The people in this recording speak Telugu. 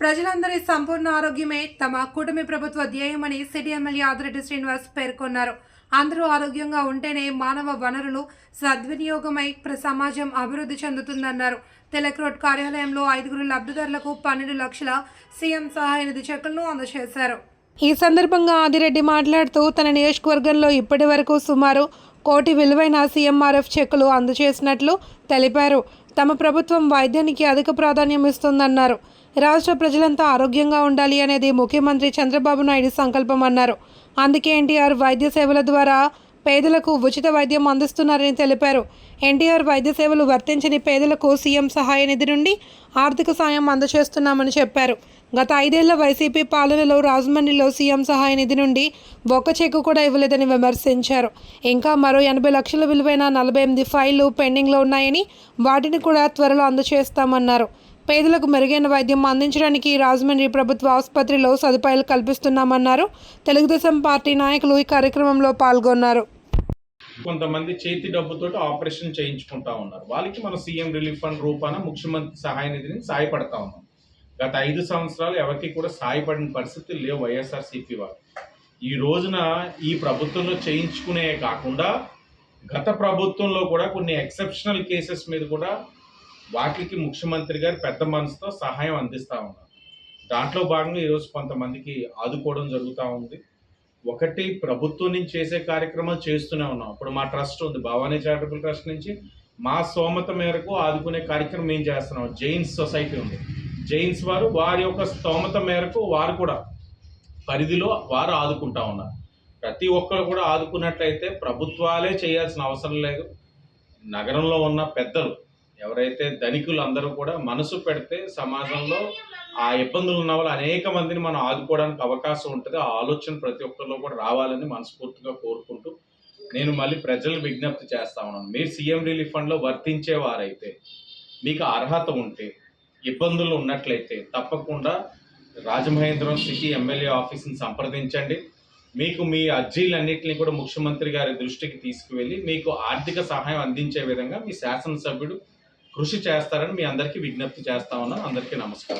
ప్రజలందరి సంపూర్ణ ఆరోగ్యమే తమ కూటమి ప్రభుత్వ ధ్యేయమని సిటీ ఎమ్మెల్యే ఆదిరెడ్డి శ్రీనివాస్ పేర్కొన్నారు. అందరూ ఆరోగ్యంగా ఉంటేనే మానవ వనరులు సద్వినియోగమై ప్ర- సమాజం అభివృద్ధి చెందుతుందన్నారు. తిలక్ రోడ్ కార్యాలయంలో ఐదుగురు లబ్ధిదారులకు పన్నెండు లక్షల సీఎం సహాయ నిధి చెక్కులను అందజేశారు. ఈ సందర్భంగా ఆదిరెడ్డి మాట్లాడుతూ తన నియోజకవర్గంలో ఇప్పటి వరకు సుమారు కోటి విలువైన సీఎంఆర్ఎఫ్ చెక్కులు అందజేసినట్లు తెలిపారు. తమ ప్రభుత్వం వైద్యానికి అధిక ప్రాధాన్యం ఇస్తుందన్నారు. రాష్ట్ర ప్రజలంతా ఆరోగ్యంగా ఉండాలి అనేది ముఖ్యమంత్రి చంద్రబాబు నాయుడు సంకల్పం అన్నారు అందుకే ఎన్టీఆర్ వైద్య సేవల ద్వారా పేదలకు ఉచిత వైద్యం అందిస్తున్నారని తెలిపారు. ఎన్టీఆర్ వైద్య సేవలు వర్తించని పేదలకు సీఎం సహాయ నిధి నుండి ఆర్థిక సాయం అందజేస్తున్నామని చెప్పారు. గత ఐదేళ్ళ వైసీపీ పాలనలో రాజమండ్రిలో సీఎం సహాయ నిధి నుండి ఒక్క చెక్కు కూడా ఇవ్వలేదని విమర్శించారు. ఇంకా మరో ఎనభై లక్షల విలువైన నలభై ఎనిమిది ఫైళ్ళు పెండింగ్లో ఉన్నాయని వాటిని కూడా త్వరలో అందజేస్తామన్నారు. పేదలకు మెరుగైన వైద్యం అందించడానికి రాజమండ్రి ప్రభుత్వ ఆసుపత్రిలో సదుపాయాలు కల్పిస్తున్నామన్నారు. తెలుగుదేశం పార్టీ నాయకులు ఈ కార్యక్రమంలో పాల్గొన్నారు. కొంతమంది చేతి డబ్బుతో ఆపరేషన్ చేయించుకుంటా ఉన్నారు. వాళ్ళకి మన సీఎం రిలీఫ్ ఫండ్ రూపాన ముఖ్యమంత్రి సహాయ నిధిని సాయపడతా ఉన్నాం. గత ఐదు సంవత్సరాలు ఎవరికి కూడా సాయపడిన పరిస్థితులు లేవు వైఎస్ఆర్సీపీ వాళ్ళు. ఈ రోజున ఈ ప్రభుత్వంలో చేయించుకునే కాకుండా గత ప్రభుత్వంలో కూడా కొన్ని ఎక్సెప్షనల్ కేసెస్ మీద కూడా వాటికి ముఖ్యమంత్రి గారు పెద్ద మనసుతో సహాయం అందిస్తూ ఉన్నారు. దాంట్లో భాగంగా ఈరోజు కొంతమందికి ఆదుకోవడం జరుగుతూ ఉంది. ఒకటి ప్రభుత్వం నుంచి చేసే కార్యక్రమాలు చేస్తూనే ఉన్నాం. ఇప్పుడు మా ట్రస్ట్ ఉంది భవానీ చారిటబుల్ ట్రస్ట్ నుంచి. మా సోమత మేరకు ఆదుకునే కార్యక్రమం ఏం చేస్తున్నాం? జైన్స్ సొసైటీ ఉంది. జైన్స్ వారు వారి యొక్క స్తోమత మేరకు వారు కూడా పరిధిలో వారు ఆదుకుంటా ఉన్నారు. ప్రతి ఒక్కరు కూడా ఆదుకున్నట్లయితే ప్రభుత్వాలే చేయాల్సిన అవసరం లేదు. నగరంలో ఉన్న పెద్దలు ఎవరైతే ధనికులు అందరూ కూడా మనసు పెడితే సమాజంలో ఆ ఇబ్బందులు ఉన్న వాళ్ళు అనేక మందిని మనం ఆదుకోవడానికి అవకాశం ఉంటుంది. ఆ ఆలోచన ప్రతి ఒక్కరిలో కూడా రావాలని మనస్ఫూర్తిగా కోరుకుంటూ నేను మళ్ళీ ప్రజలు విజ్ఞప్తి చేస్తా ఉన్నాను. మీరు సీఎం రిలీఫ్ ఫండ్లో వర్తించే వారైతే మీకు అర్హత ఉంటే ఇబ్బందులు ఉన్నట్లయితే తప్పకుండా రాజమహేంద్రం సిటీ ఎమ్మెల్యే ఆఫీస్ని సంప్రదించండి. మీకు మీ అర్జీలన్నింటినీ కూడా ముఖ్యమంత్రి గారి దృష్టికి తీసుకువెళ్ళి మీకు ఆర్థిక సహాయం అందించే విధంగా మీ శాసనసభ్యుడు కృషి చేస్తారని మీ అందరికీ విజ్ఞప్తి చేస్తా ఉన్నాం అందరికీ నమస్కారం.